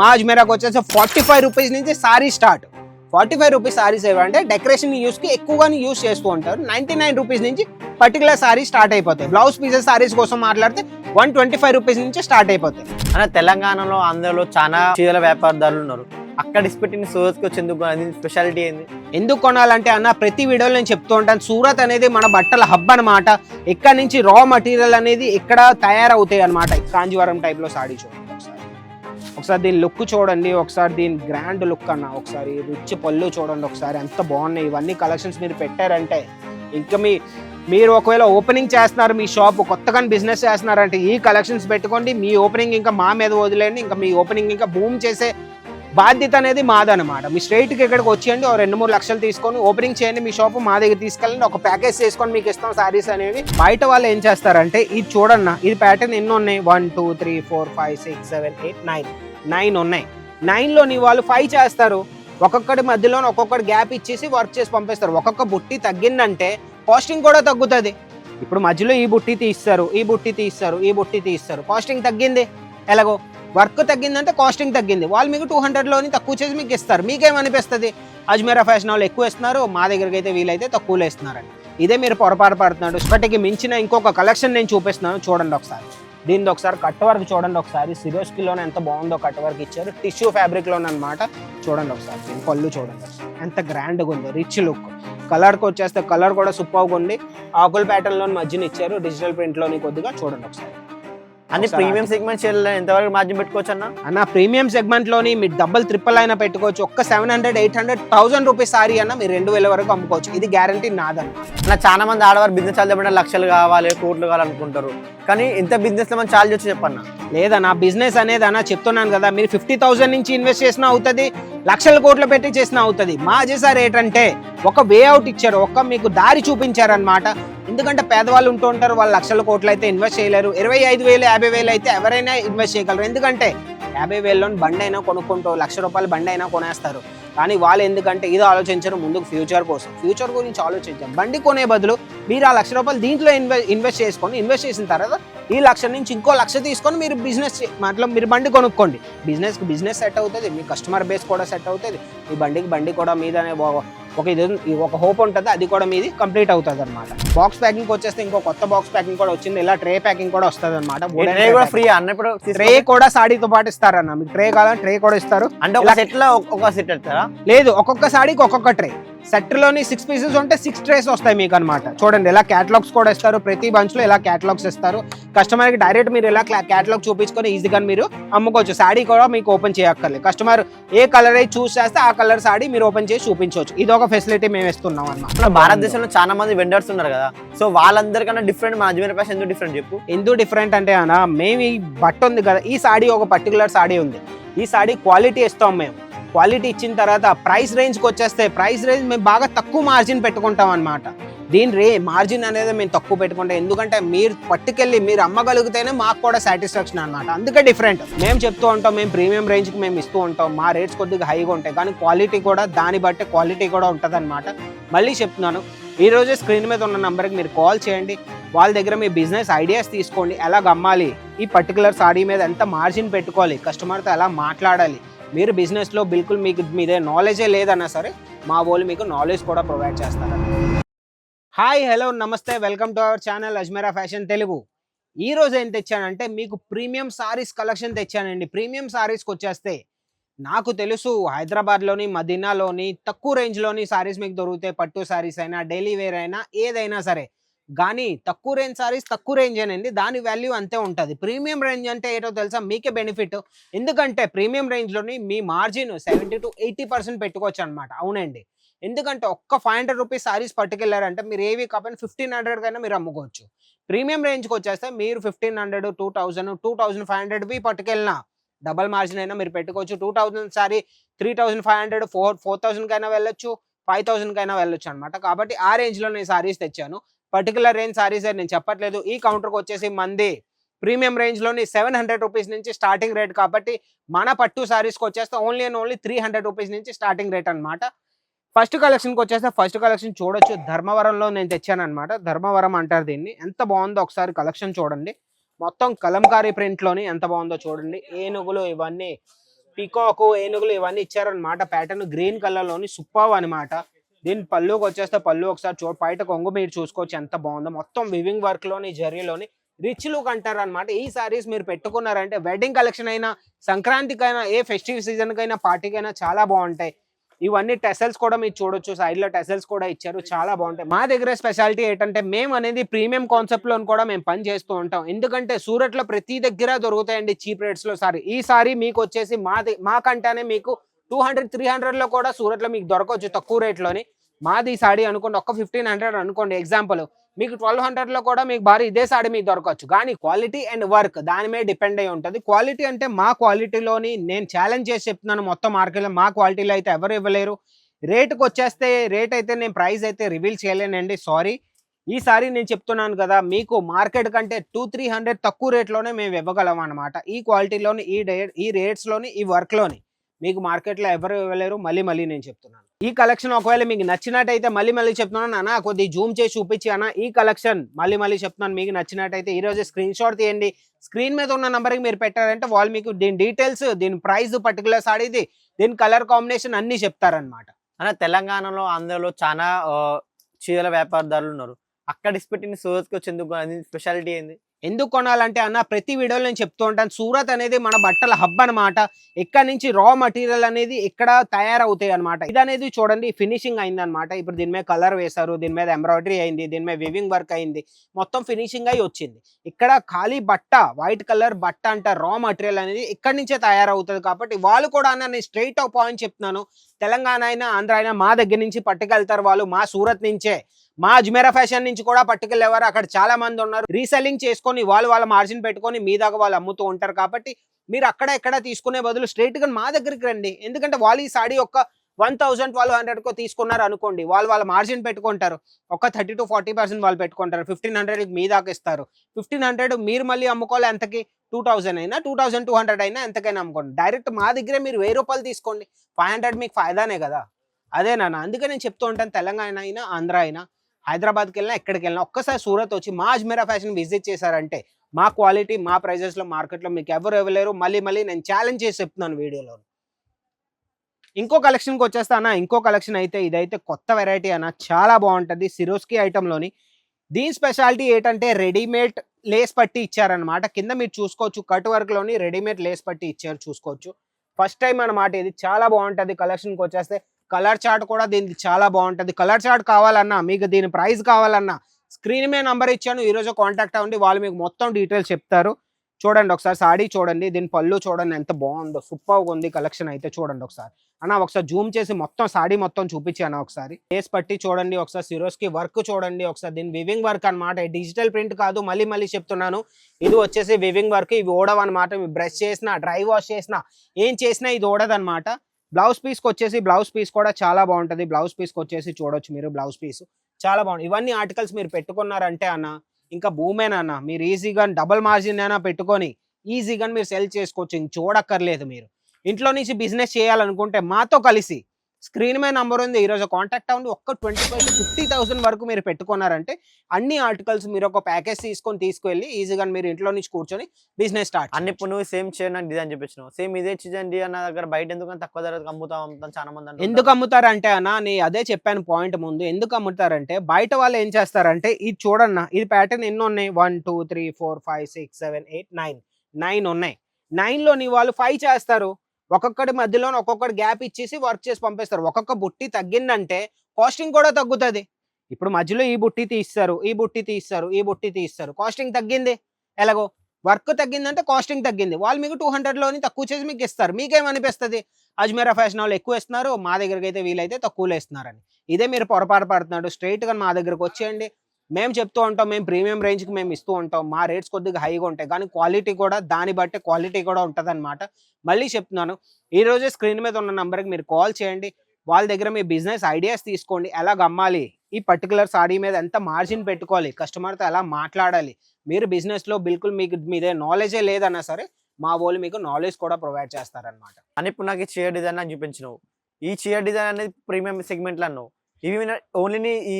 మా అజ్మీరాకి వచ్చేసి ఫార్టీ ఫైవ్ రూపీస్ నుంచి sari start. Forty five rupees saris ఏవంటే డెకరేషన్ యూస్కి ఎక్కువగా యూస్ చేస్తూ ఉంటారు. నైన్టీ నైన్ రూపీస్ నుంచి పర్టికులర్ సారీ స్టార్ట్ అయిపోతాయి. బ్లౌజ్ పీసెస్ సారీస్ కోసం మాట్లాడితే వన్ ట్వంటీ ఫైవ్ రూపీస్ నుంచి స్టార్ట్ అయిపోతాయి. అన్న తెలంగాణలో ఆంధ్రలో చాలా చీరల వ్యాపారదారులు ఉన్నారు. అక్కడ ఇసిపెట్టిన సోర్స్కి వచ్చేందుకు అది స్పెషాలిటీ ఏంది? ఎందుకు కొనాలంటే అన్న ప్రతి వీడియోలో నేను చెప్తూ ఉంటాను సూరత్ అనేది మన బట్టల హబ్ అన్నమాట. ఇక్కడ నుంచి రా మటీరియల్ అనేది ఇక్కడ తయారవుతాయి అనమాట కాంజీవరం టైప్లో సాడీ చూడండి. ఒకసారి దీని లుక్ చూడండి ఒకసారి దీని గ్రాండ్ లుక్ అన్న ఒకసారి రిచ్ పళ్ళు చూడండి ఒకసారి ఎంత బాగున్నాయి. ఇవన్నీ కలెక్షన్స్ మీరు పెట్టారంటే ఇంకా మీ మీరు ఒకవేళ ఓపెనింగ్ చేస్తున్నారు మీ షాప్ కొత్తగా బిజినెస్ చేస్తున్నారంటే ఈ కలెక్షన్స్ పెట్టుకోండి మీ ఓపెనింగ్ ఇంకా మా మీద వదిలేండి ఇంకా మీ ఓపెనింగ్ ఇంకా బూమ్ చేసే బాధ్యత అనేది మాదనమాట మీ స్ట్రైట్కి ఇక్కడికి వచ్చేయండి ఒక రెండు మూడు లక్షలు తీసుకొని ఓపెనింగ్ చేయండి మీ షాప్ మా దగ్గర తీసుకెళ్ళండి ఒక ప్యాకేజ్ చేసుకొని మీకు ఇస్తాం సారీస్ అనేవి. బయట వాళ్ళు ఏం చేస్తారంటే ఇది చూడన్న ఇది ప్యాటర్న్ ఎన్ని ఉన్నాయి? One two three four five six seven eight nine nine ఉన్నాయి. నైన్లోని వాళ్ళు ఫైవ్ చేస్తారు. ఒక్కొక్కటి మధ్యలో ఒక్కొక్కటి గ్యాప్ ఇచ్చేసి వర్క్ చేసి పంపిస్తారు. ఒక్కొక్క బుట్టి తగ్గిందంటే కాస్టింగ్ కూడా తగ్గుతుంది. ఇప్పుడు మధ్యలో ఈ బుట్టి తీస్తారు ఈ బుట్టి తీస్తారు ఈ బుట్టి తీస్తారు. కాస్టింగ్ తగ్గింది. ఎలాగో? వర్క్ తగ్గిందంటే కాస్టింగ్ తగ్గింది. వాళ్ళు మీకు టూ హండ్రెడ్లోని తక్కువ చేసి మీకు ఇస్తారు. మీకేమనిపిస్తుంది? అజ్మీరా ఫ్యాషన్ వాళ్ళు ఎక్కువ ఇస్తున్నారు మా దగ్గరికి అయితే వీలైతే తక్కువలో ఇస్తున్నారండి ఇదే మీరు పొరపాటు పడుతున్నాడు. ఇప్పటికి మించిన ఇంకొక కలెక్షన్ నేను చూపిస్తున్నాను. చూడండి ఒకసారి. దీనిది ఒకసారి కట్ వర్క్ చూడండి ఒకసారి. సిరోస్కిలోనే ఎంత బాగుందో కట్ వర్క్ ఇచ్చారు. టిష్యూ ఫ్యాబ్రిక్లోనే అనమాట చూడండి ఒకసారి. దీని పళ్ళు చూడండి ఒకసారి. ఎంత గ్రాండ్గా ఉందో రిచ్ లుక్ కలర్కి వచ్చేస్తే కలర్ కూడా సూపర్గా ఉంది. ఆకుల ప్యాటర్న్లో మధ్యన ఇచ్చారు. డిజిటల్ ప్రింట్లోని కొద్దిగా చూడండి ఒకసారి. అన్ని ప్రీమియం సెగ్మెంట్ ఎంతవరకు మార్జిన్ పెట్టుకోవచ్చు అన్న? అన్న ప్రీమియం సెగ్మెంట్లోని మీరు డబుల్ ట్రిపుల్ అయినా పెట్టుకోవచ్చు. ఒక్క seven hundred eight hundred thousand rupees sari అన్న మీరు రెండు వేల వరకు అమ్ముకోవచ్చు. ఇది గ్యారంటీ నాదన్న. అన్న చాలా మంది ఆడవారు బిజినెస్ చేద్దామంటే లక్షలు కావాలి కోట్లు కావాలనుకుంటారు. కానీ ఇంత బిజినెస్లో మనం చాలా వచ్చి చెప్పన్న. లేదన్న బిజినెస్ అనేది అన్న చెప్తున్నాను కదా మీరు ఫిఫ్టీ థౌసండ్ నుంచి ఇన్వెస్ట్ చేసినా అవుతుంది లక్షల కోట్లు పెట్టి చేసినా అవుతుంది. మా చేసారు ఏంటంటే ఒక వే అవుట్ ఇచ్చారు ఒక మీకు దారి చూపించారనమాట ఎందుకంటే పేదవాళ్ళు ఉంటూ ఉంటారు వాళ్ళు లక్షల కోట్లు అయితే ఇన్వెస్ట్ చేయలేరు. ఇరవై ఐదు వేలు యాభై వేలు అయితే ఎవరైనా ఇన్వెస్ట్ చేయగలరు. ఎందుకంటే యాభై వేలలో బండి అయినా కొనుక్కుంటూ లక్ష రూపాయల బండి అయినా కొనేస్తారు. కానీ వాళ్ళు ఎందుకంటే ఇది ఆలోచించరు ముందుకు ఫ్యూచర్ కోసం. ఫ్యూచర్ గురించి ఆలోచించారు బండి కొనే బదులు మీరు ఆ లక్ష రూపాయలు దీంట్లో ఇన్వెస్ట్ ఇన్వెస్ట్ చేసుకొని ఇన్వెస్ట్ చేసిన తర్వాత ఈ లక్ష నుంచి ఇంకో లక్ష తీసుకొని మీరు బిజినెస్ మాటలో మీరు బండి కొనుక్కోండి. బిజినెస్కి బిజినెస్ సెట్ అవుతుంది మీ కస్టమర్ బేస్ కూడా సెట్ అవుతుంది. మీ బండికి బండి కూడా మీదనే ఒక- ఇది ఒక హోప్ ఉంటుంది అది కూడా మీది కంప్లీట్ అవుతుంది అనమాట బాక్స్ ప్యాకింగ్ వచ్చేస్తే ఇంకో కొత్త బాక్స్ ప్యాకింగ్ కూడా వచ్చింది ఇలా ట్రే ప్యాకింగ్ కూడా వస్తుంది అనమాట ట్రే కూడా ఫ్రీ అన్న ఇప్పుడు ట్రే కూడా సాడీతో పాటు ఇస్తారన్న మీకు ట్రే కావాలని ట్రే కూడా ఇస్తారు. అంటే ఒక సెట్లో ఒక- సెట్ పెడతారా? లేదు ఒక్కొక్క సాడీకి ఒక్కొక్క ట్రే. సెట్లోని సిక్స్ పీసెస్ ఉంటే సిక్స్ ట్రేస్ వస్తాయి మీకు అనమాట చూడండి ఇలా క్యాటలాగ్స్ కూడా ఇస్తారు. ప్రతి బంచ్లో ఇలా క్యాటలాగ్స్ ఇస్తారు. కస్టమర్కి డైరెక్ట్ మీరు ఇలా క్యాటలాగ్ చూపించుకొని ఈజీగా మీరు అమ్ముకోవచ్చు. సాడీ కూడా మీకు ఓపెన్ చేయక్కర్లేదు. కస్టమర్ ఏ కలర్ అయితే చూస్ చేస్తే ఆ కలర్ సాడీ మీరు ఓపెన్ చేసి చూపించవచ్చు. ఇది ఒక ఫెసిలిటీ మేము ఇస్తున్నాం అన్నమాట. భారతదేశంలో చాలా మంది వెండర్స్ ఉన్నారు కదా. సో వాళ్ళందరికన్నా డిఫరెంట్ మన అజ్మీర్ ఫ్యాషన్ ఎందుకు డిఫరెంట్ చెప్పు? ఎందుకు డిఫరెంట్ అంటే అన్న మేము ఈ బట్ట ఉంది కదా ఈ సాడీ ఒక పర్టికులర్ సాడీ ఉంది. ఈ సాడీ క్వాలిటీ ఇస్తాం మేము. క్వాలిటీ ఇచ్చిన తర్వాత ప్రైస్ రేంజ్కి వచ్చేస్తే ప్రైస్ రేంజ్ మేము బాగా తక్కువ మార్జిన్ పెట్టుకుంటాం అనమాట దీని రే మార్జిన్ అనేది మేము తక్కువ పెట్టుకుంటాం. ఎందుకంటే మీరు పట్టుకెళ్ళి మీరు అమ్మగలిగితేనే మాకు కూడా సాటిస్ఫాక్షన్ అనమాట అందుకే డిఫరెంట్. మేము చెప్తూ ఉంటాం మేము ప్రీమియం రేంజ్కి మేము ఇస్తూ ఉంటాం. మా రేట్స్ కొద్దిగా హైగా ఉంటాయి. కానీ క్వాలిటీ కూడా దాన్ని బట్టి క్వాలిటీ కూడా ఉంటుంది మళ్ళీ చెప్తున్నాను. ఈరోజే స్క్రీన్ మీద ఉన్న నెంబర్కి మీరు కాల్ చేయండి. వాళ్ళ దగ్గర మీ బిజినెస్ ఐడియాస్ తీసుకోండి. ఎలా అమ్మాలి? ఈ పర్టికులర్ సారీ మీద ఎంత మార్జిన్ పెట్టుకోవాలి? కస్టమర్తో ఎలా మాట్లాడాలి? మీరు బిజినెస్లో బిల్కుల్ మీకు మీదే నాలెడ్జే లేదన్నా సరే మా వాళ్ళు మీకు నాలెడ్జ్ కూడా ప్రొవైడ్ చేస్తారు హాయ్ హలో నమస్తే welcome to our channel Ajmera fashion Telugu ఈ రోజు ఏం తెచ్చానంటే మీకు ప్రీమియం సారీస్ కలెక్షన్ తెచ్చానండి. ప్రీమియం సారీస్కి వచ్చేస్తే నాకు తెలుసు హైదరాబాద్లోని మదీనాలోని తక్కువ రేంజ్లోని సారీస్ మీకు దొరుకుతాయి. పట్టు సారీస్ అయినా డైలీ వేర్ అయినా ఏదైనా సరే. కానీ తక్కువ రేంజ్ సారీస్ తక్కువ రేంజ్ అండి దాని వాల్యూ అంతే ఉంటుంది. ప్రీమియం రేంజ్ అంటే ఏటో తెలుసా? మీకే బెనిఫిట్ ఎందుకంటే ప్రీమియం రేంజ్లోని మీ margin seventy to eighty percent పెట్టుకోవచ్చు అనమాట అవునండి. ఎందుకంటే ఒక్క ఫైవ్ హండ్రెడ్ రూపీస్ సారీస్ పట్టుకెళ్ళారంటే మీరు ఏవి కాకపోయినా ఫిఫ్టీన్ హండ్రెడ్ కైనా మీరు అమ్ముకోవచ్చు. ప్రీమియం రేంజ్కి వచ్చేస్తే మీరు fifteen hundred two thousand two thousand five హండ్రెడ్వి పట్టుకెళ్ళినా డబల్ మార్జిన్ అయినా మీరు పెట్టుకోవచ్చు. Two thousand sorry three thousand five hundred four four థౌసండ్కి వెళ్ళొచ్చు ఫైవ్ థౌసండ్కి వెళ్ళొచ్చు అనమాట కాబట్టి ఆ రేంజ్లో నేను సారీస్ తెచ్చాను. పర్టికులర్ రేంజ్ సారీస్ అని నేను చెప్పట్లేదు. ఈ కౌంటర్కి వచ్చేసి మంది ప్రీమియం రేంజ్లోని సెవెన్ హండ్రెడ్ రూపీస్ నుంచి స్టార్టింగ్ రేట్ కాబట్టి మన పట్టు శారీస్కి వచ్చేస్తే only and only three hundred rupees నుంచి స్టార్టింగ్ రేట్ అన్నమాట. ఫస్ట్ కలెక్షన్కి వచ్చేస్తే ఫస్ట్ కలెక్షన్ చూడొచ్చు. ధర్మవరంలో నేను తెచ్చాను అనమాట ధర్మవరం అంటారు దీన్ని. ఎంత బాగుందో ఒకసారి కలెక్షన్ చూడండి. మొత్తం కలంకారీ ప్రింట్లోని ఎంత బాగుందో చూడండి. ఏనుగులు ఇవన్నీ పీకాక్ ఏనుగులు ఇవన్నీ ఇచ్చారనమాట ప్యాటర్న్ గ్రీన్ కలర్లోని సూపర్ అనమాట దీని పళ్ళుకి వచ్చేస్తే పళ్ళు ఒకసారి చూ బయట కొంగు మీరు చూసుకోవచ్చు ఎంత బాగుందో. మొత్తం వివింగ్ వర్క్లోని జరీలోని రిచ్ లుక్ అంటారు అనమాట ఈ సారీస్ మీరు పెట్టుకున్నారంటే వెడ్డింగ్ కలెక్షన్ అయినా సంక్రాంతికైనా ఏ ఫెస్టివ్ సీజన్ కైనా పార్టీకైనా చాలా బాగుంటాయి. ఇవన్నీ టెసల్స్ కూడా మీరు చూడొచ్చు సైడ్లో టెసల్స్ కూడా ఇచ్చారు చాలా బాగుంటాయి. మా దగ్గర స్పెషాలిటీ ఏంటంటే మేము అనేది ప్రీమియం కాన్సెప్ట్లో కూడా మేము పని చేస్తూ ఉంటాం. ఎందుకంటే సూరట్లో ప్రతి దగ్గర దొరుకుతాయండి చీప్ రేట్స్లో సారీ. ఈ సారీ మీకు వచ్చేసి మా మాకంటేనే మీకు టూ హండ్రెడ్ త్రీ హండ్రెడ్లో కూడా సూరత్లో మీకు దొరకవచ్చు తక్కువ రేట్లోని. మాది సాడీ అనుకోండి ఒక్క ఫిఫ్టీన్ హండ్రెడ్ అనుకోండి ఎగ్జాంపుల్ మీకు ట్వెల్వ్ హండ్రెడ్లో కూడా మీకు భారీ ఇదే సాడీ మీకు దొరకవచ్చు. కానీ క్వాలిటీ అండ్ వర్క్ దాని మీద డిపెండ్ అయి ఉంటుంది. క్వాలిటీ అంటే మా క్వాలిటీలోని నేను ఛాలెంజ్ చేసి చెప్తున్నాను మొత్తం మార్కెట్లో మా క్వాలిటీలో అయితే ఎవరు ఇవ్వలేరు. రేటుకి వచ్చేస్తే రేట్ అయితే నేను ప్రైస్ అయితే రివీల్ చేయలేనండి సారీ ఈసారి నేను చెప్తున్నాను కదా మీకు మార్కెట్ కంటే టూ త్రీ హండ్రెడ్ తక్కువ రేట్లోనే మేము ఇవ్వగలం అనమాట ఈ క్వాలిటీలోని ఈ డే ఈ రేట్స్లోని ఈ వర్క్లోని మీకు మార్కెట్లో ఎవరు ఇవ్వలేరు మళ్ళీ మళ్ళీ నేను చెప్తున్నాను. ఈ కలెక్షన్ ఒకవేళ మీకు నచ్చినట్టయితే మళ్ళీ మళ్ళీ చెప్తున్నాను. అన్న కొద్ది జూమ్ చేసి చూపించి అన్న ఈ కలెక్షన్ మళ్ళీ మళ్ళీ చెప్తున్నాను మీకు నచ్చినట్టయితే. ఈ స్క్రీన్ షాట్ తీయండి. స్క్రీన్ మీద ఉన్న నెంబర్కి మీరు పెట్టారంటే వాళ్ళు మీకు దీని డీటెయిల్స్ దీని ప్రైస్ పర్టికులర్ సాడీది దీని కలర్ కాంబినేషన్ అన్ని చెప్తారనమాట అన్న తెలంగాణలో ఆంధ్రలో చాలా చీరల వ్యాపారదారులు ఉన్నారు. అక్కడ ఇసిపెట్టిన సూరత్కి వచ్చేందుకు స్పెషాలిటీ ఏంది? ఎందుకు కొనాలంటే అన్న ప్రతి వీడియోలో నేను చెప్తూ ఉంటాను. సూరత్ అనేది మన బట్టల హబ్ అన్నమాట. ఎక్కడి నుంచి రా మటీరియల్ అనేది ఇక్కడ తయారవుతాయి అనమాట ఇది అనేది చూడండి ఫినిషింగ్ అయింది అనమాట ఇప్పుడు దీని మీద కలర్ వేశారు దీని మీద ఎంబ్రాయిడరీ అయింది దీని మీద వివింగ్ వర్క్ అయింది. మొత్తం ఫినిషింగ్ అయి వచ్చింది. ఇక్కడ ఖాళీ బట్ట వైట్ కలర్ బట్ట అంట రా మటీరియల్ అనేది ఇక్కడి నుంచే తయారవుతుంది కాబట్టి వాళ్ళు కూడా అన్న నేను స్ట్రైట్ ఆఫ్ పాయింట్ చెప్తున్నాను. తెలంగాణ అయినా ఆంధ్ర అయినా మా దగ్గర నుంచి పట్టుకెళ్తారు వాళ్ళు మా సూరత్ నుంచే. మా అజ్మేరా ఫ్యాషన్ నుంచి కూడా పట్టుకెళ్ళేవారు. అక్కడ చాలా మంది ఉన్నారు. రీసెల్లింగ్ చేసుకొని వాళ్ళు వాళ్ళ మార్జిన్ పెట్టుకొని మీ దాకా వాళ్ళు అమ్ముతూ ఉంటారు కాబట్టి మీరు అక్కడ ఎక్కడ తీసుకునే బదులు స్ట్రైట్గా మా దగ్గరికి రండి. ఎందుకంటే వాళ్ళు ఈ సాడీ ఒక వన్ థౌసండ్ ట్వెల్వ్ హండ్రెడ్ కో తీసుకున్నారు అనుకోండి. వాళ్ళు వాళ్ళ మార్జిన్ పెట్టుకుంటారు. ఒక థర్టీ టు ఫార్టీ పర్సెంట్ వాళ్ళు పెట్టుకుంటారు. ఫిఫ్టీన్ హండ్రెడ్ మీ దాకా ఇస్తారు. ఫిఫ్టీన్ హండ్రెడ్ మీరు మళ్ళీ అమ్ముకోవాలి ఎంతకి? టూ థౌసండ్ అయినా టూ థౌసండ్ టూ హండ్రెడ్ అయినా ఎంతకైనా అమ్ముకోండి. డైరెక్ట్ మా దగ్గరే మీరు వెయ్యి రూపాయలు తీసుకోండి. ఫైవ్ హండ్రెడ్ మీకు ఫైదానే కదా. అదే నాన్న. అందుకే నేను చెప్తూ ఉంటాను. తెలంగాణ అయినా ఆంధ్ర అయినా హైదరాబాద్కి వెళ్ళినా ఎక్కడికి వెళ్ళినా ఒక్కసారి సూరత్ వచ్చి మా అజ్మీరా ఫ్యాషన్ విజిట్ చేశారంటే మా క్వాలిటీ మా ప్రైజెస్లో మార్కెట్లో మీకు ఎవరు ఇవ్వలేరు. మళ్ళీ మళ్ళీ నేను ఛాలెంజ్ చేసి చెప్తున్నాను వీడియోలో. ఇంకో కలెక్షన్కి వచ్చేస్తానా అన్న ఇంకో కలెక్షన్ అయితే ఇదైతే కొత్త వెరైటీ అన్న చాలా బాగుంటుంది. సిరోస్కి ఐటెంలోని. దీని స్పెషాలిటీ ఏంటంటే రెడీమేడ్ లేస్ పట్టి ఇచ్చారనమాట కింద మీరు చూసుకోవచ్చు కట్ వర్క్లోని రెడీమేడ్ లేస్ పట్టి ఇచ్చారు చూసుకోవచ్చు. ఫస్ట్ టైం అన్నమాట ఇది. చాలా బాగుంటుంది కలెక్షన్కి వచ్చేస్తే. కలర్ చార్ట్ కూడా దీనికి చాలా బాగుంటుంది. కలర్ చార్ట్ కావాలన్నా మీకు దీని ప్రైస్ కావాలన్నా స్క్రీన్ మీద నంబర్ ఇచ్చాను. ఈరోజు కాంటాక్ట్ అవ్వండి. వాళ్ళు మీకు మొత్తం డీటెయిల్స్ చెప్తారు. చూడండి ఒకసారి సాడీ చూడండి. దీని పళ్ళు చూడండి. ఎంత బాగుందో సూపర్గా ఉంది కలెక్షన్ అయితే చూడండి ఒకసారి. అన్న ఒకసారి జూమ్ చేసి మొత్తం సాడీ మొత్తం చూపించాను ఒకసారి. ఫేస్ పట్టి చూడండి. ఒకసారి సిరోస్కి వర్క్ చూడండి. ఒకసారి దీని వివింగ్ వర్క్ అన్నమాట. డిజిటల్ ప్రింట్ కాదు. మళ్ళీ మళ్ళీ చెప్తున్నాను. ఇది వచ్చేసి వివింగ్ వర్క్ ఇవి ఓడవ అనమాట బ్రష్ చేసినా డ్రై వాష్ చేసినా ఏం చేసినా ఇది ఓడదన్నమాట. బ్లౌజ్ పీస్కి వచ్చేసి బ్లౌజ్ పీస్ కూడా చాలా బాగుంటుంది. బ్లౌజ్ పీస్కి వచ్చేసి చూడొచ్చు మీరు బ్లౌజ్ పీస్. చాలా బాగుంది. ఇవన్నీ ఆర్టికల్స్ మీరు పెట్టుకున్నారంటే అన్న ఇంకా భూమేనన్న మీరు ఈజీగా డబుల్ మార్జిన్ అయినా పెట్టుకొని ఈజీగా మీరు సెల్ చేసుకోవచ్చు. ఇంక చూడక్కర్లేదు మీరు. ఇంట్లో నుంచి బిజినెస్ చేయాలనుకుంటే మాతో కలిసి స్క్రీన్ మీద నంబర్ ఉంది. ఈరోజు కాంటాక్ట్ అవ్వండి ఒక్క ట్వంటీ ఫైవ్ ఫిఫ్టీ థౌసండ్ వరకు మీరు పెట్టుకున్నారంటే అన్ని ఆర్టికల్స్ మీరు ఒక ప్యాకేజ్ తీసుకొని తీసుకెళ్ళి ఈజీగా మీరు ఇంట్లో నుంచి కూర్చొని బిజినెస్ స్టార్ట్ అన్ని ఇప్పుడు నువ్వు సేమ్ నాకు డిజైన్ చూపించినావు సేమ్ ఇదే డిజైన్ డిజైన్ నా దగ్గర బయట ఎందుకు తక్కువ ధరకు అమ్ముతాం అమ్ముతాం చాలా మంది. ఎందుకు అమ్ముతారంటే అన్న నీ అదే చెప్పాను పాయింట్ ముందు. ఎందుకు అమ్ముతారంటే బయట వాళ్ళు ఏం చేస్తారంటే ఇది చూడన్న ఇది ప్యాటర్న్ ఎన్ని ఉన్నాయి? One two three four five six seven eight nine nine ఉన్నాయి. నైన్లో నీ వాళ్ళు ఫైవ్ చేస్తారు. ఒక్కొక్కటి మధ్యలో ఒక్కొక్కటి గ్యాప్ ఇచ్చేసి వర్క్ చేసి పంపిస్తారు. ఒక్కొక్క బుట్టి తగ్గిందంటే కాస్టింగ్ కూడా తగ్గుతుంది. ఇప్పుడు మధ్యలో ఈ బుట్టి తీస్తారు ఈ బుట్టి తీస్తారు ఈ బుట్టి తీస్తారు. కాస్టింగ్ తగ్గింది. ఎలాగో? వర్క్ తగ్గిందంటే కాస్టింగ్ తగ్గింది. వాళ్ళు మీకు టూ లోని తక్కువ చేసి మీకు ఇస్తారు. మీకేమనిపిస్తుంది? అజ్మీరా ఫ్యాషన్ వాళ్ళు ఎక్కువ ఇస్తున్నారు మా దగ్గరికి అయితే వీలైతే తక్కువలో ఇస్తున్నారని ఇదే మీరు పొరపాటు పడుతున్నాడు. స్ట్రైట్గా మా దగ్గరకు వచ్చేయండి. మేము చెప్తూ ఉంటాం మేము ప్రీమియం రేంజ్కి మేము ఇస్తూ ఉంటాం మా రేట్స్ కొద్దిగా హైగా ఉంటాయి కానీ క్వాలిటీ కూడా దాన్ని బట్టి క్వాలిటీ కూడా ఉంటుంది మళ్ళీ చెప్తున్నాను ఈ రోజే స్క్రీన్ మీద ఉన్న నెంబర్కి మీరు కాల్ చేయండి వాళ్ళ దగ్గర మీ బిజినెస్ ఐడియాస్ తీసుకోండి ఎలా అమ్మాలి ఈ పర్టికులర్ సాడీ మీద ఎంత మార్జిన్ పెట్టుకోవాలి కస్టమర్తో ఎలా మాట్లాడాలి మీరు బిజినెస్లో బిల్కుల్ మీకు మీదే నాలెడ్జే లేదన్నా సరే మా వాళ్ళు మీకు నాలెడ్జ్ కూడా ప్రొవైడ్ చేస్తారనమాట అని ఇప్పుడు నాకు ఈ డిజైన్ అని చూపించినావు. ఈ చీర డిజైన్ అనేది ప్రీమియం సెగ్మెంట్లో అన్నావు. ఇవి ఓన్లీ ఈ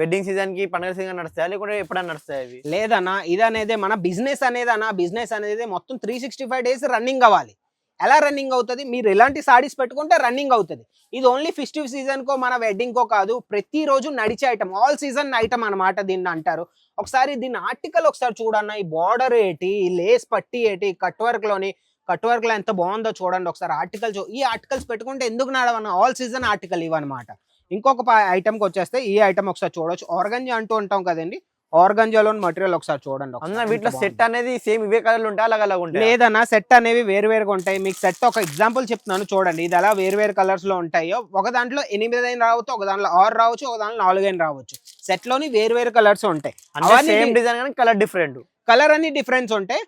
వెడ్డింగ్ సీజన్కి పండుగ సీజన్ నడుస్తాయా? లేకుంటే ఎప్పుడైనా నడుస్తాయి ఇవి? లేదన్నా ఇది అనేది మన బిజినెస్ అనేది అన్న బిజినెస్ అనేది మొత్తం three sixty five days running అవ్వాలి. ఎలా రన్నింగ్ అవుతుంది? మీరు ఎలాంటి సారీస్ పెట్టుకుంటే రన్నింగ్ అవుతుంది. ఇది ఓన్లీ ఫెస్టివ్ సీజన్ కో మన వెడ్డింగ్ కో కాదు ప్రతిరోజు నడిచే ఐటమ్ ఆల్ సీజన్ ఐటమ్ అనమాట దీన్ని అంటారు. ఒకసారి దీని ఆర్టికల్ ఒకసారి చూడన్న ఈ బార్డర్ ఏటి ఈ లేస్ పట్టి ఏటి కట్ వర్క్లోని కట్ వర్క్లో ఎంత బాగుందో చూడండి ఒకసారి ఆర్టికల్ చూ ఈ ఆర్టికల్స్ పెట్టుకుంటే ఎందుకు నడవన్న ఆల్ సీజన్ ఆర్టికల్ ఇవన్నమాట. ఇంకొక ఐటమ్కి వచ్చేస్తే ఈ ఐటమ్ ఒకసారి చూడొచ్చు. ఆర్గంజా అంటూ ఉంటాం కదండి. ఆర్గంజాలోని మటీరియల్ ఒకసారి చూడండి. అన్న వీటిలో. సెట్ అనేది సేమ్ ఇవే కలర్లు ఉంటాయి అలాగ అలాగ ఉంటాయి? లేదన్నా సెట్ అనేవి వేరు వేరుగా ఉంటాయి. మీకు సెట్ ఒక ఎగ్జాంపుల్ చెప్తున్నాను చూడండి. ఇది ఎలా వేరు వేరు కలర్స్లో ఉంటాయో. ఒక దాంట్లో ఎనిమిది అయిన రావచ్చు ఒక దాంట్లో ఆరు రావచ్చు ఒక దాంట్లో నాలుగు అయిన రావచ్చు. సెట్లోని వేరు వేరు కలర్స్ ఉంటాయి సేమ్ డిజైన్ కానీ కలర్ డిఫరెంట్ కలర్ అన్ని డిఫరెన్స్ ఉంటాయి.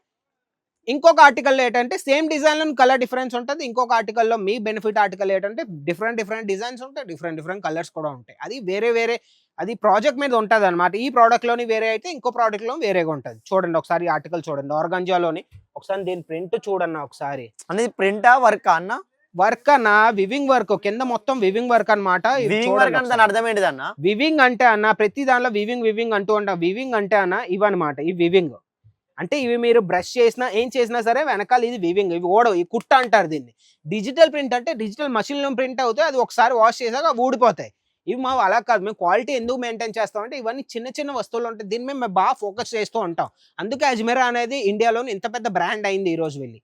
ఇంకొక ఆర్టికల్ ఏంటంటే సేమ్ డిజైన్లో కలర్ డిఫరెన్స్ ఉంటుంది. ఇంకొక article లో మీ బెనిఫిట్ ఆర్టికల్ ఏంటంటే డిఫరెంట్ డిఫరెంట్ డిజైన్స్ ఉంటాయి. డిఫరెంట్ డిఫరెంట్ కలర్స్ కూడా ఉంటాయి. అది వేరే వేరే అది ప్రాజెక్ట్ మీద ఉంటుంది అనమాట ఈ ప్రోడక్ట్లోని వేరే అయితే ఇంకో ప్రోడక్ట్లో వేరేగా ఉంటుంది. చూడండి ఒకసారి ఆర్టికల్ చూడండి. ఆర్గంజాలోని ఒకసారి దీని ప్రింట్ చూడన్న ఒకసారి. అనేది ప్రింటా వర్క్ అన్న? వర్క్ అన్న వివింగ్ వర్క్ కింద మొత్తం వివింగ్ వర్క్ అనమాట వీవింగ్ వర్క్ అంటే దాని అర్థం ఏంటిది అన్న? వివింగ్ అంటే అన్న ప్రతి దానిలో వివింగ్ వివింగ్ అంటూ ఉంటాం వివింగ్ అంటే అన్న ఇవన్నమాట. ఈ వివింగ్ అంటే ఇవి మీరు బ్రష్ చేసినా ఏం చేసినా సరే వెనకాల ఇది వివింగ్ ఇవి ఓడవు ఈ కుట్ట అంటారు దీన్ని. డిజిటల్ ప్రింట్ అంటే డిజిటల్ మషిన్లో ప్రింట్ అవుతాయి అది ఒకసారి వాష్ చేసాక ఊడిపోతాయి. ఇవి మా అలా కాదు మేము క్వాలిటీ ఎందుకు మెయింటైన్ చేస్తామంటే ఇవన్నీ చిన్న చిన్న వస్తువులు ఉంటాయి దీని మీద మేము బాగా ఫోకస్ చేస్తూ ఉంటాం. అందుకే అజ్మీరా అనేది ఇండియాలోని ఇంత పెద్ద బ్రాండ్ అయింది ఈ రోజు వెళ్ళి.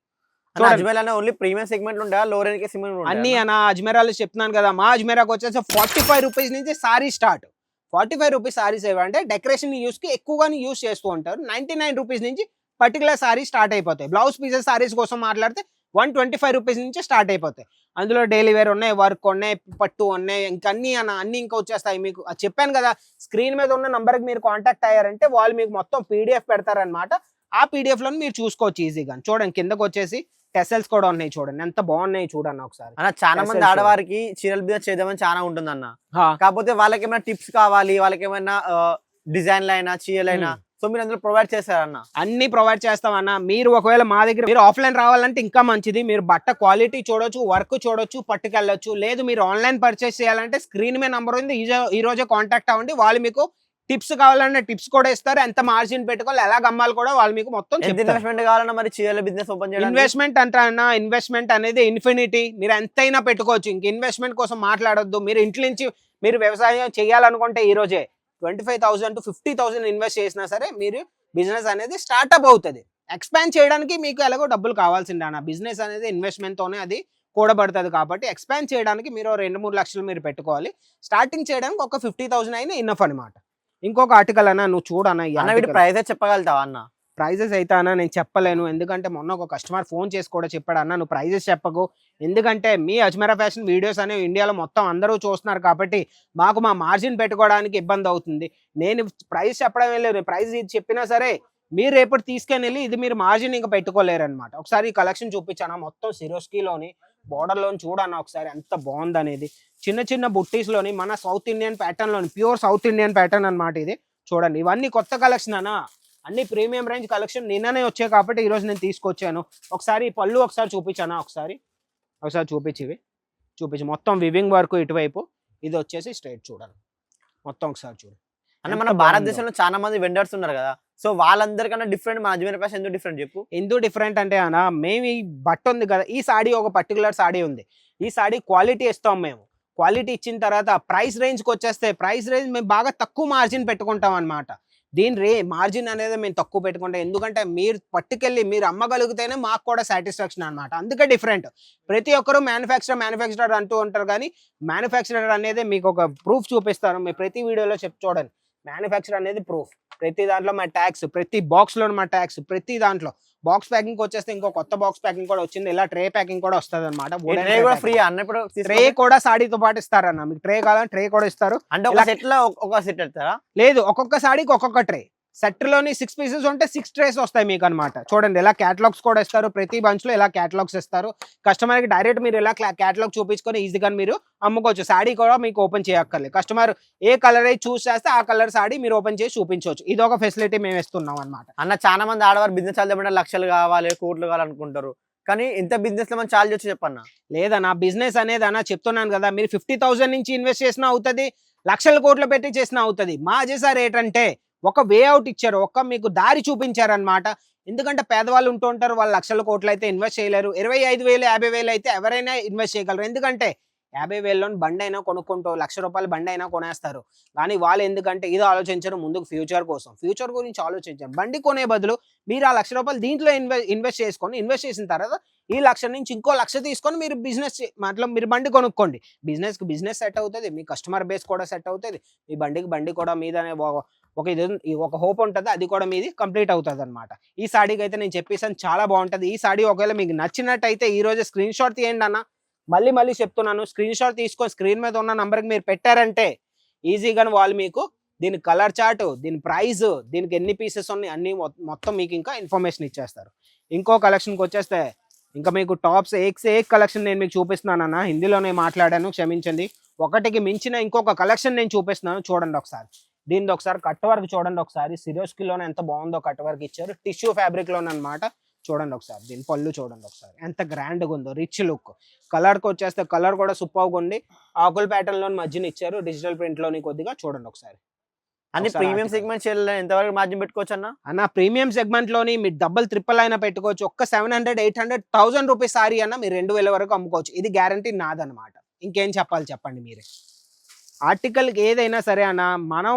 ఓన్లీ ప్రీమియం సెగ్మెంట్ సెగ్మెంట్ అన్ని అన్న? అజ్మీరాలో చెప్తున్నాను కదా మా అజ్మీరాకి వచ్చేసి ఫార్టీ ఫైవ్ రూపీస్ నుంచి sari start forty five rupees saris ఏవంటే డెకరేషన్ యూస్కి ఎక్కువగా ఎక్కువగానే యూస్ చేస్తూ ఉంటారు. నైన్టీ నైన్ రూపీస్ నుంచి పర్టికులర్ సారీ స్టార్ట్ అయిపోతాయి. బ్లౌజ్ పీసెస్ సారీస్ కోసం మాట్లాడితే వన్ ట్వంటీ ఫైవ్ రూపీస్ నుంచి స్టార్ట్ అయిపోతాయి. అందులో డైలీ వేర్ ఉన్నాయి వర్క్ ఉన్నాయి పట్టు ఉన్నాయి ఇంకా అన్ని అన్న అన్ని ఇంకా వచ్చేస్తాయి మీకు. అది చెప్పాను కదా స్క్రీన్ మీద ఉన్న నంబర్కి మీరు కాంటాక్ట్ అయ్యారంటే వాళ్ళు మీకు మొత్తం పీడిఎఫ్ పెడతారనమాట ఆ పీడిఎఫ్లను మీరు చూసుకోవచ్చు ఈజీగా చూడండి కిందకు వచ్చేసి టెసల్స్ కూడా ఉన్నాయి చూడండి. ఎంత బాగున్నాయి చూడండి ఒకసారి. అన్న చాలా మంది. ఆడవారికి చీరల బిజినెస్ చేద్దామని చాలా ఉంటుంది అన్న. కాకపోతే వాళ్ళకి ఏమైనా టిప్స్ కావాలి వాళ్ళకి ఏమైనా డిజైన్లు అయినా చీరలు అయినా సో మీరు అందులో ప్రొవైడ్ చేస్తారన్న అన్ని ప్రొవైడ్ చేస్తామన్న. మీరు ఒకవేళ మా దగ్గర మీరు ఆఫ్లైన్ రావాలంటే ఇంకా మంచిది. మీరు బట్ట క్వాలిటీ చూడొచ్చు వర్క్ చూడొచ్చు పట్టుకెళ్ళొచ్చు. లేదు మీరు ఆన్లైన్ పర్చేస్ చేయాలంటే స్క్రీన్ మీద నంబర్ ఉంది. ఈ రోజే కాంటాక్ట్ అవ్వండి. వాళ్ళు మీకు టిప్స్ కావాలంటే టిప్స్ కూడా ఇస్తారు. ఎంత మార్జిన్ పెట్టుకోవాలి ఎలా గమ్మాలి కూడా వాళ్ళు మీకు మొత్తం ఇన్వెస్ట్మెంట్ కావాలన్నా మరి చీరల బిజినెస్ ఓపెన్ చేయడానికి? ఇన్వెస్ట్మెంట్ అంటారన్న ఇన్వెస్ట్మెంట్ అనేది ఇన్ఫినిటీ మీరు ఎంతైనా పెట్టుకోవచ్చు. ఇంక ఇన్వెస్ట్మెంట్ కోసం మాట్లాడొద్దు. మీరు ఇంటి నుంచి మీరు వ్యవసాయం చేయాలనుకుంటే ఈ రోజే twenty five thousand to fifty thousand invest చేసినా సరే మీరు బిజినెస్ అనేది స్టార్ట్అప్ అవుతుంది. ఎక్స్పాండ్ చేయడానికి మీకు ఎలాగో డబ్బులు కావాల్సిందే అన్న. బిజినెస్ అనేది ఇన్వెస్ట్మెంట్ తోనే అది కూడబడుతుంది కాబట్టి ఎక్స్పాండ్ చేయడానికి మీరు రెండు మూడు లక్షలు మీరు పెట్టుకోవాలి. స్టార్టింగ్ చేయడానికి ఒక ఫిఫ్టీ థౌసండ్ అయినా ఇన్నఫ్ అనమాట ఇంకొక ఆర్టికల్ అన్న నువ్వు చూడన్న అన్న వీటి. ప్రైస్ చెప్పగలుగుతావా అన్న? ప్రైజెస్ అయితే అన్న నేను చెప్పలేను. ఎందుకంటే మొన్న ఒక కస్టమర్ ఫోన్ చేసి కూడా చెప్పాడు అన్న నువ్వు ప్రైజెస్ చెప్పకు. ఎందుకంటే మీ అజ్మీరా ఫ్యాషన్ వీడియోస్ అనేవి ఇండియాలో మొత్తం అందరూ చూస్తున్నారు కాబట్టి మాకు మా మార్జిన్ పెట్టుకోవడానికి ఇబ్బంది అవుతుంది. నేను ప్రైస్ చెప్పడం లేదు. ప్రైస్ ఇది చెప్పినా సరే మీరు రేపటి తీసుకొని వెళ్ళి ఇది మీరు మార్జిన్ ఇంకా పెట్టుకోలేరు అనమాట ఒకసారి ఈ కలెక్షన్ చూపించాను మొత్తం సిరోస్కీలోని బోర్డర్లోని చూడన్న ఒకసారి ఎంత బాగుంది అనేది చిన్న చిన్న బుట్టీస్లోని మన సౌత్ ఇండియన్ ప్యాటర్న్లోని ప్యూర్ సౌత్ ఇండియన్ ప్యాటర్న్ అనమాట ఇది. చూడండి ఇవన్నీ కొత్త కలెక్షన్ అన్న. అన్ని ప్రీమియం రేంజ్ కలెక్షన్ నిన్ననే వచ్చాయి కాబట్టి ఈరోజు నేను తీసుకొచ్చాను. ఒకసారి పళ్ళు ఒకసారి చూపించానా ఒకసారి? ఒకసారి చూపించి ఇవి. చూపించి. మొత్తం వివింగ్ వరకు ఇటువైపు. ఇది వచ్చేసి స్ట్రైట్ చూడాలి మొత్తం ఒకసారి చూడండి అంటే మన. భారతదేశంలో చాలా మంది వెండర్స్ ఉన్నారు కదా. సో వాళ్ళందరికన్నా డిఫరెంట్ మన అజ్మీర్ ఫ్యాషన్ ఎందుకు డిఫరెంట్ చెప్పు? ఎందుకు డిఫరెంట్ అంటే అన్న మేము ఈ బట్ట ఉంది కదా ఈ సాడీ ఒక పర్టికులర్ సాడీ ఉంది. ఈ సాడీ క్వాలిటీ ఇస్తాం మేము. క్వాలిటీ ఇచ్చిన తర్వాత ప్రైస్ రేంజ్కి వచ్చేస్తే ప్రైస్ రేంజ్ మేము బాగా తక్కువ మార్జిన్ పెట్టుకుంటాం అనమాట దీని రే మార్జిన్ అనేది మేము తక్కువ పెట్టుకుంటాం. ఎందుకంటే మీరు పట్టుకెళ్ళి మీరు అమ్మగలిగితేనే మాకు కూడా సాటిస్ఫాక్షన్ అనమాట అందుకే డిఫరెంట్ ప్రతి ఒక్కరు మ్యానుఫ్యాక్చరర్ మ్యానుఫ్యాక్చరర్ అంటూ ఉంటారు కానీ మ్యానుఫ్యాక్చరర్ అనేది మీకు ఒక ప్రూఫ్ చూపిస్తాను. మీ ప్రతి వీడియోలో చెప్పి చూడండి. మ్యానుఫ్యాక్చర్ అనేది ప్రూఫ్ ప్రతి దాంట్లో మా ట్యాక్స్ ప్రతి బాక్స్లో మా ట్యాక్స్ ప్రతి దాంట్లో. బాక్స్ ప్యాకింగ్ వచ్చేస్తే ఇంకో కొత్త బాక్స్ ప్యాకింగ్ కూడా వచ్చింది. ఇలా ట్రే ప్యాకింగ్ కూడా వస్తుంది అనమాట ట్రే కూడా ఫ్రీ అన్న ఇప్పుడు ట్రే కూడా సాడీతో పాటు ఇస్తారన్న. మీకు ట్రే కావాలని ట్రే కూడా ఇస్తారు. అంటే ఒక సెట్లో ఒక- ఒక సెట్ ఎడతారా లేదు ఒక్కొక్క సాడీకి ఒక్కొక్క ట్రే సెట్లోని సిక్స్ పీసెస్ ఉంటే సిక్స్ ట్రేస్ వస్తాయి మీకు అనమాట చూడండి ఇలా క్యాటలాగ్స్ కూడా ఇస్తారు. ప్రతి బంచ్లో ఇలా క్యాటలాగ్స్ ఇస్తారు. కస్టమర్కి డైరెక్ట్ మీరు ఇలా క్యాటలాగ్ చూపించుకొని ఈజీగా మీరు అమ్ముకోవచ్చు. సాడీ కూడా మీకు ఓపెన్ చేయక్కర్లేదు. కస్టమర్ ఏ కలర్ అయితే చూస్ చేస్తే ఆ కలర్ సాడీ మీరు ఓపెన్ చేసి చూపించవచ్చు. ఇది ఒక ఫెసిలిటీ మేము ఇస్తున్నాం అనమాట అన్న చాలా మంది ఆడవారు బిజినెస్ చేద్దామంటే లక్షలు కావాలి కోట్లు కావాలనుకుంటారు. కానీ ఇంత బిజినెస్లో మనం చాలా చేయొచ్చు చెప్పన్న? లేదన్నా బిజినెస్ అనేది అన్న చెప్తున్నాను కదా మీరు ఫిఫ్టీ థౌసండ్ నుంచి ఇన్వెస్ట్ చేసినా అవుతుంది లక్షల కోట్లు పెట్టి చేసినా అవుతుంది. మా అజయ్ సార్ ఏంటంటే ఒక వే అవుట్ ఇచ్చారు ఒక మీకు దారి చూపించారనమాట ఎందుకంటే పేదవాళ్ళు ఉంటూ ఉంటారు వాళ్ళు లక్షల కోట్లు అయితే ఇన్వెస్ట్ చేయలేరు. ఇరవై ఐదు వేలు యాభై వేలు అయితే ఎవరైనా ఇన్వెస్ట్ చేయగలరు. ఎందుకంటే యాభై వేలలో బండి అయినా కొనుక్కుంటూ లక్ష రూపాయల బండి అయినా కొనేస్తారు. కానీ వాళ్ళు ఎందుకంటే ఇది ఆలోచించరు ముందుకు ఫ్యూచర్ కోసం. ఫ్యూచర్ గురించి ఆలోచించారు. బండి కొనే బదులు మీరు ఆ లక్ష రూపాయలు దీంట్లో ఇన్వెస్ట్ ఇన్వెస్ట్ చేసుకొని ఇన్వెస్ట్ చేసిన తర్వాత ఈ లక్ష నుంచి ఇంకో లక్ష తీసుకొని మీరు బిజినెస్ మాటలో మీరు బండి కొనుక్కోండి. బిజినెస్కి బిజినెస్ సెట్ అవుతుంది మీ కస్టమర్ బేస్ కూడా సెట్ అవుతుంది. మీ బండికి బండి కూడా మీదనే ఒక- ఇది ఒక హోప్ ఉంటుంది అది కూడా మీది కంప్లీట్ అవుతుంది అనమాట ఈ సాడీకి అయితే నేను చెప్పేసాను చాలా బాగుంటుంది. ఈ సాడీ ఒకవేళ మీకు నచ్చినట్టయితే ఈ రోజు స్క్రీన్ షాట్ తీయండి అన్న. మళ్ళీ మళ్ళీ చెప్తున్నాను స్క్రీన్ షాట్ తీసుకొని స్క్రీన్ మీద ఉన్న నంబర్కి మీరు పెట్టారంటే ఈజీగా వాళ్ళు మీకు దీని కలర్ చార్ట్ దీని ప్రైస్ దీనికి ఎన్ని పీసెస్ ఉన్నాయి అన్ని మొత్తం మీకు ఇంకా ఇన్ఫర్మేషన్ ఇచ్చేస్తారు. ఇంకో కలెక్షన్కి వచ్చేస్తే ఇంకా మీకు టాప్స్ ఏక్స్ ఏక్ కలెక్షన్ నేను మీకు చూపిస్తున్నాను అన్న. హిందీలోనే మాట్లాడాను క్షమించండి. ఒకటికి మించిన ఇంకొక కలెక్షన్ నేను చూపిస్తున్నాను చూడండి ఒకసారి. దీనిది ఒకసారి కట్ వర్క్ చూడండి ఒకసారి. సిరోస్కిలోనే ఎంత బాగుందో కట్ వర్క్ ఇచ్చారు. టిష్యూ ఫ్యాబ్రిక్లోనే అనమాట చూడండి ఒకసారి. దీని పళ్ళు చూడండి ఒకసారి. ఎంత గ్రాండ్గా ఉందో రిచ్ లుక్ కలర్కి వచ్చేస్తే కలర్ కూడా సూపర్గా ఉంది. ఆకుల ప్యాటర్న్లోని మధ్యన ఇచ్చారు. డిజిటల్ ప్రింట్లోని కొద్దిగా చూడండి ఒకసారి. అన్ని ప్రీమియం. సెగ్మెంట్ ఎంతవరకు మార్జిన్ పెట్టుకోవచ్చు అన్న అన్న ప్రీమియం సెగ్మెంట్లోని మీరు డబుల్ ట్రిపుల్ అయినా పెట్టుకోవచ్చు. ఒక్క seven hundred eight hundred thousand rupees sari అన్న మీరు రెండు వేల వరకు అమ్ముకోవచ్చు. ఇది గ్యారంటీ నాదనమాట ఇంకేం చెప్పాలి చెప్పండి మీరే. ఆర్టికల్కి ఏదైనా సరే అన్న మనం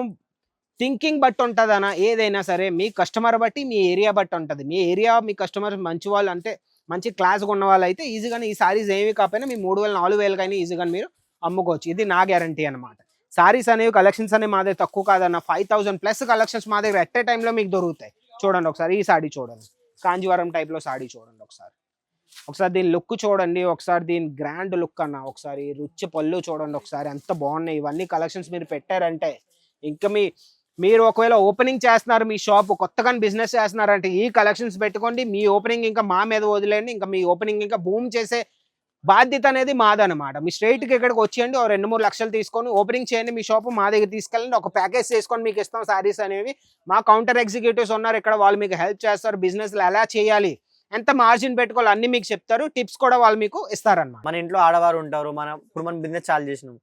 థింకింగ్ బట్టి ఉంటుంది అన్న ఏదైనా సరే మీ కస్టమర్ బట్టి మీ ఏరియా బట్టి ఉంటుంది. మీ ఏరియా మీ కస్టమర్ మంచి వాళ్ళు అంటే మంచి క్లాస్గా ఉన్న వాళ్ళు అయితే ఈజీగానే ఈ సారీస్ ఏమి కాకపోయినా మీ మూడు వేలు నాలుగు వేలకైనా ఈజీగా మీరు అమ్ముకోవచ్చు. ఇది నా గ్యారంటీ అనమాట సారీస్ అనేవి కలెక్షన్స్ అనేవి మా దగ్గర తక్కువ కాదన్న ఫైవ్ థౌసండ్ ప్లస్ కలెక్షన్స్ మా దగ్గర ఎట్ ఏ టైంలో మీకు దొరుకుతాయి. చూడండి ఒకసారి ఈ సాడీ చూడండి. కాంజీవరం టైప్లో సాడీ చూడండి ఒకసారి. ఒకసారి దీని లుక్ చూడండి ఒకసారి దీని గ్రాండ్ లుక్ అన్న ఒకసారి రుచి పళ్ళు చూడండి ఒకసారి ఎంత బాగున్నాయి. ఇవన్నీ కలెక్షన్స్ మీరు పెట్టారంటే ఇంకా మీ మీరు ఒకవేళ ఓపెనింగ్ చేస్తున్నారు మీ షాప్ కొత్తగా బిజినెస్ చేస్తున్నారంటే ఈ కలెక్షన్స్ పెట్టుకోండి మీ ఓపెనింగ్ ఇంకా మా మీద వదిలేండి ఇంకా మీ ఓపెనింగ్ ఇంకా బూమ్ చేసే బాధ్యత అనేది మాదనమాట మీ స్ట్రైట్కి ఇక్కడికి వచ్చేయండి ఓ రెండు మూడు లక్షలు తీసుకొని ఓపెనింగ్ చేయండి మీ షాప్ మా దగ్గర తీసుకెళ్ళండి ఒక ప్యాకేజ్ చేసుకొని మీకు ఇస్తాం సారీస్ అనేవి. మా కౌంటర్ ఎగ్జిక్యూటివ్స్ ఉన్నారు ఇక్కడ వాళ్ళు మీకు హెల్ప్ చేస్తారు బిజినెస్లు ఎలా చేయాలి ఎంత మార్జిన్ పెట్టుకోవాలి అన్ని మీకు చెప్తారు టిప్స్ కూడా వాళ్ళు మీకు ఇస్తారన్నమాట. మన ఇంట్లో ఆడవారు ఉంటారు మనం ఇప్పుడు మనం బిజినెస్ చాలు చేసినాం.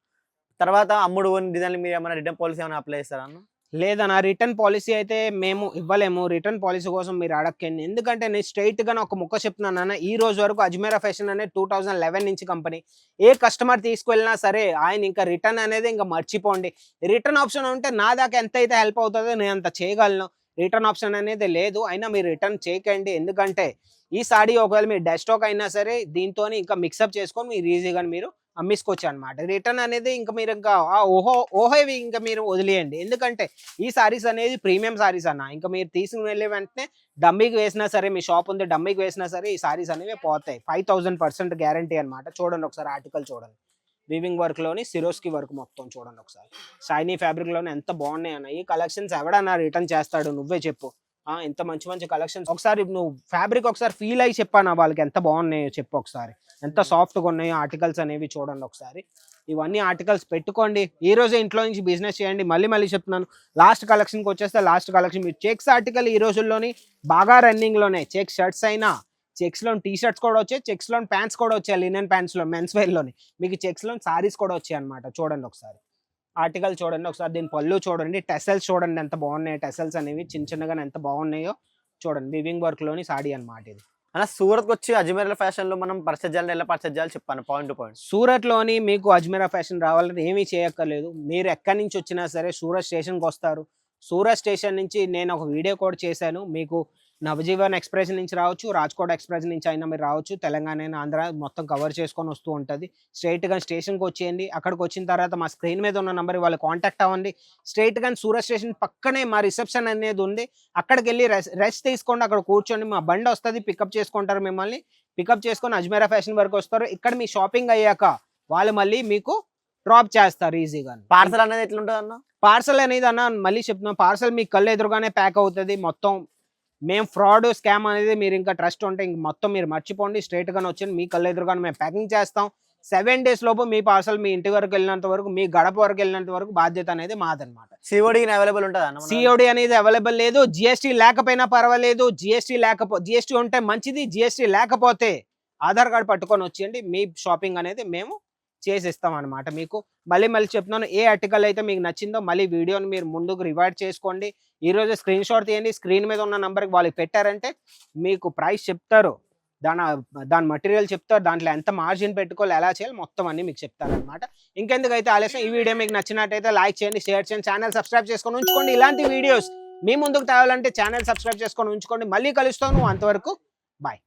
తర్వాత అమ్ముడు డిజైన్ మీరు ఏమైనా రిటర్న్ పాలసీ ఏమైనా అప్లై చేస్తారా అన్న? లేదన్నా రిటర్న్ పాలసీ అయితే మేము ఇవ్వలేము. రిటర్న్ పాలసీ కోసం మీరు అడగండి ఎందుకంటే నేను స్ట్రైట్గా ఒక ముక్క చెప్తున్నాను అన్న ఈ రోజు వరకు అజ్మీరా ఫ్యాషన్ అనేది టూ థౌజండ్ లెవెన్ నుంచి కంపెనీ. ఏ కస్టమర్ తీసుకెళ్ళినా సరే ఆయన ఇంకా రిటర్న్ అనేది ఇంకా మర్చిపోండి. రిటర్న్ ఆప్షన్ ఉంటే నా దాకా ఎంత అయితే హెల్ప్ అవుతుందో నేను అంత చేయగలను. రిటర్న్ ఆప్షన్ అనేది లేదు. అయినా మీరు రిటర్న్ చేయకండి. ఎందుకంటే ఈ సాడీ ఒకవేళ మీరు డెస్టాక్ అయినా సరే దీంతో ఇంకా మిక్సప్ చేసుకొని మీరు ఈజీగా మీరు అమ్మేసుకోవచ్చు అనమాట రిటర్న్ అనేది ఇంకా మీరు ఇంకా ఆ ఓహో ఓహోవి ఇంకా మీరు వదిలేయండి. ఎందుకంటే ఈ సారీస్ అనేది ప్రీమియం సారీస్ అన్న. ఇంకా మీరు తీసుకుని వెళ్ళే వెంటనే డమ్మీకి వేసినా సరే మీ షాప్ ఉంది డమ్మీకి వేసినా సరే ఈ సారీస్ అనేవి పోతాయి. ఫైవ్ థౌసండ్ పర్సెంట్ గ్యారంటీ అనమాట చూడండి ఒకసారి ఆర్టికల్ చూడండి. వీవింగ్ వర్క్లోని సిరోస్కి వర్క్ మొత్తం చూడండి ఒకసారి. షైనీ ఫ్యాబ్రిక్లోనే ఎంత బాగున్నాయి అన్న. ఈ కలెక్షన్స్ ఎవడన్నా రిటర్న్ చేస్తాడు నువ్వే చెప్పు. ఇంత మంచి మంచి కలెక్షన్స్ ఒకసారి నువ్వు ఫ్యాబ్రిక్ ఒకసారి ఫీల్ అయ్యి చెప్పాను వాళ్ళకి ఎంత బాగున్నాయో చెప్పు ఒకసారి. ఎంత సాఫ్ట్గా ఉన్నాయో ఆర్టికల్స్ అనేవి చూడండి ఒకసారి. ఇవన్నీ ఆర్టికల్స్ పెట్టుకోండి. ఈ రోజే ఇంట్లో నుంచి బిజినెస్ చేయండి. మళ్ళీ మళ్ళీ చెప్తున్నాను. లాస్ట్ కలెక్షన్కి వచ్చేస్తే లాస్ట్ కలెక్షన్ మీరు చెక్స్ ఆర్టికల్ ఈ రోజుల్లోని బాగా రన్నింగ్లోనే చెక్ షర్ట్స్ అయినా. చెక్స్లో టీ షర్ట్స్ కూడా వచ్చాయి. చెక్స్లో ప్యాంట్స్ కూడా వచ్చాయి. లినెన్ ప్యాంట్స్లో మెన్స్ వేర్లోని మీకు చెక్స్లో సారీస్ కూడా వచ్చాయి అనమాట చూడండి ఒకసారి. ఆర్టికల్ చూడండి ఒకసారి దీని పళ్ళు చూడండి. టెసల్స్ చూడండి ఎంత బాగున్నాయి. టెసల్స్ అనేవి చిన్న చిన్నగా ఎంత బాగున్నాయో చూడండి. వివింగ్ వర్క్లోని సాడీ అనమాట ఇది. అన్న సూరత్ వచ్చి అజ్మీర్ ఫ్యాషన్లో మనం పర్చేజ్ ఎలా పర్చేజ్ చేయాలి చెప్పాను పాయింట్ టు పాయింట్ సూరత్లోని మీకు అజ్మీరా ఫ్యాషన్ రావాలంటే ఏమీ చేయక్కర్లేదు. మీరు ఎక్కడి నుంచి వచ్చినా సరే సూరత్ స్టేషన్కి వస్తారు. సూరత్ స్టేషన్ నుంచి నేను ఒక వీడియో కూడా చేశాను. మీకు నవజీవన్ ఎక్స్ప్రెస్ నుంచి రావచ్చు రాజ్కోట్ ఎక్స్ప్రెస్ నుంచి అయినా మీరు రావచ్చు తెలంగాణ అయినా ఆంధ్ర మొత్తం కవర్ చేసుకొని వస్తూ ఉంటుంది. స్ట్రైట్గా స్టేషన్కి వచ్చేయండి. అక్కడికి వచ్చిన తర్వాత మా స్క్రీన్ మీద ఉన్న నెంబర్ వాళ్ళు కాంటాక్ట్ అవ్వండి. స్ట్రైట్గా సూరత్ స్టేషన్ పక్కనే మా రిసెప్షన్ అనేది ఉంది. అక్కడికి వెళ్ళి రెస్ట్ రెస్ట్ తీసుకోండి. అక్కడ కూర్చోండి. మా బండి వస్తుంది పికప్ చేసుకుంటారు మిమ్మల్ని. పికప్ చేసుకొని అజ్మీరా ఫ్యాషన్ వరకు వస్తారు. ఇక్కడ మీ షాపింగ్ అయ్యాక వాళ్ళు మళ్ళీ మీకు డ్రాప్ చేస్తారు ఈజీగా పార్సల్ అనేది ఎట్లా ఉంటుంది అన్న పార్సల్ అనేది అన్న మళ్ళీ చెప్తున్నాం పార్సల్ మీ కళ్ళు ఎదురుగానే ప్యాక్ అవుతుంది. మొత్తం మేము ఫ్రాడ్ స్కామ్ అనేది మీరు ఇంకా ట్రస్ట్ ఉంటే ఇంక మొత్తం మీరు మర్చిపోండి. స్ట్రైట్ గానే వచ్చి మీ కళ్ళు ఎదురుగానే మేము ప్యాకింగ్ చేస్తాం. సెవెన్ డేస్ లోపు మీ పార్సల్ మీ ఇంటి వరకు వెళ్ళినంత వరకు మీ గడప వరకు వెళ్ళినంత వరకు బాధ్యత అనేది మాదనమాట సిఓడి అవైలబుల్ ఉంటుంది సిఓడి అనేది అవైలబుల్ లేదు. జిఎస్టీ లేకపోయినా పర్వాలేదు. జిఎస్టీ లేకపో జిఎస్టీ ఉంటే మంచిది. జిఎస్టీ లేకపోతే ఆధార్ కార్డ్ పట్టుకొని వచ్చేయండి. మీ షాపింగ్ అనేది మేము చేసి ఇస్తాం అనమాట మీకు. మళ్ళీ మళ్ళీ చెప్తున్నాను ఏ ఆర్టికల్ అయితే మీకు నచ్చిందో మళ్ళీ వీడియోని మీరు ముందుకు రివైడ్ చేసుకోండి. ఈరోజు స్క్రీన్ షాట్ తీయండి. స్క్రీన్ మీద ఉన్న నెంబర్కి వాళ్ళకి పెట్టారంటే మీకు ప్రైస్ చెప్తారు. దాని దాని మటీరియల్ చెప్తారు. దాంట్లో ఎంత మార్జిన్ పెట్టుకోవాలి ఎలా చేయాలి మొత్తం అన్ని మీకు చెప్తారనమాట ఇంకెందుకైతే ఆలస్యం ఈ వీడియో మీకు నచ్చినట్టయితే లైక్ చేయండి షేర్ చేయండి ఛానల్ సబ్స్క్రైబ్ చేసుకొని ఉంచుకోండి. ఇలాంటి వీడియోస్ మీ ముందుకు తేవాలంటే ఛానల్ సబ్స్క్రైబ్ చేసుకొని ఉంచుకోండి. మళ్ళీ కలుస్తాను అంతవరకు. బాయ్